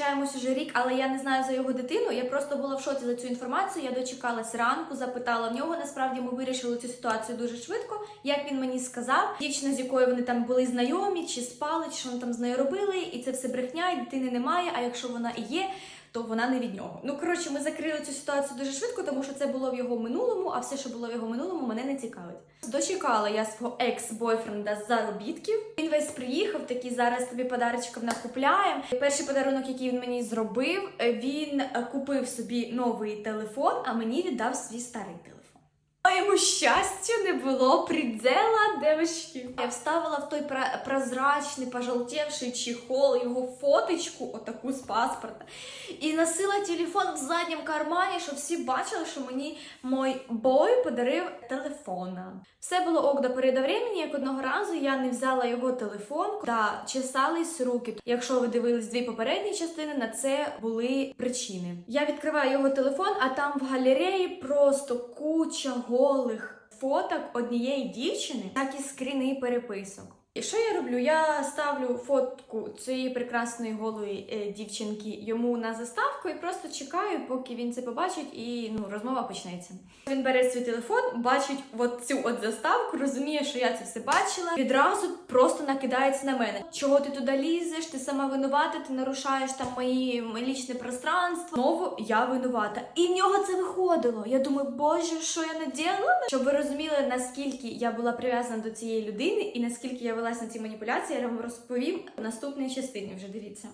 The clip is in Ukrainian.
зустрічаємось уже рік, але я не знаю за його дитину. Я просто була в шоці за цю інформацію. Я дочекалась ранку, запитала в нього. Насправді ми вирішили цю ситуацію дуже швидко. Як він мені сказав, дівчина, з якою вони там були знайомі, чи спали, чи що вони там з нею робили, і це все брехня, і дитини немає. А якщо вона і є, то вона не від нього. Ну коротше, ми закрили цю ситуацію дуже швидко, тому що це було в його минулому, а все, що було в його минулому, мене не цікавить. Дочекала я свого екс-бойфренда з заробітків. Він весь приїхав, такий зараз тобі подарочків накупляємо. Перший подарунок, який він мені зробив, він е, купив собі новий телефон, а мені віддав свій старий телефон. Моєму щастю не було придела, девочки. Я вставила в той прозрачний, пожелтевший чехол його фоточку, отаку з паспорта, і носила телефон в задньому кармані, щоб всі бачили, що мені мой бой подарив телефона. Все було ок до до времени, як одного разу я не взяла його телефон та чесались руки. Якщо ви дивились дві попередні частини, на це були причини. Я відкриваю його телефон, а там в галереї просто куча голих фоток однієї дівчини, так і скріни переписок. І що я роблю? Я ставлю фотку цієї прекрасної голої е, дівчинки йому на заставку і просто чекаю, поки він це побачить, і ну розмова почнеться. Він бере свій телефон, бачить от цю от заставку, розуміє, що я це все бачила. Відразу просто накидається на мене. Чого ти туди лізеш? Ти сама винувата, ти нарушаєш там мої лічне пространство. Знову я винувата. І в нього це виходило. Я думаю, боже, що я наділа? Щоб ви розуміли, наскільки я була прив'язана до цієї людини і наскільки я велась на ці маніпуляції, я вам розповім в наступній частині. Вже дивіться.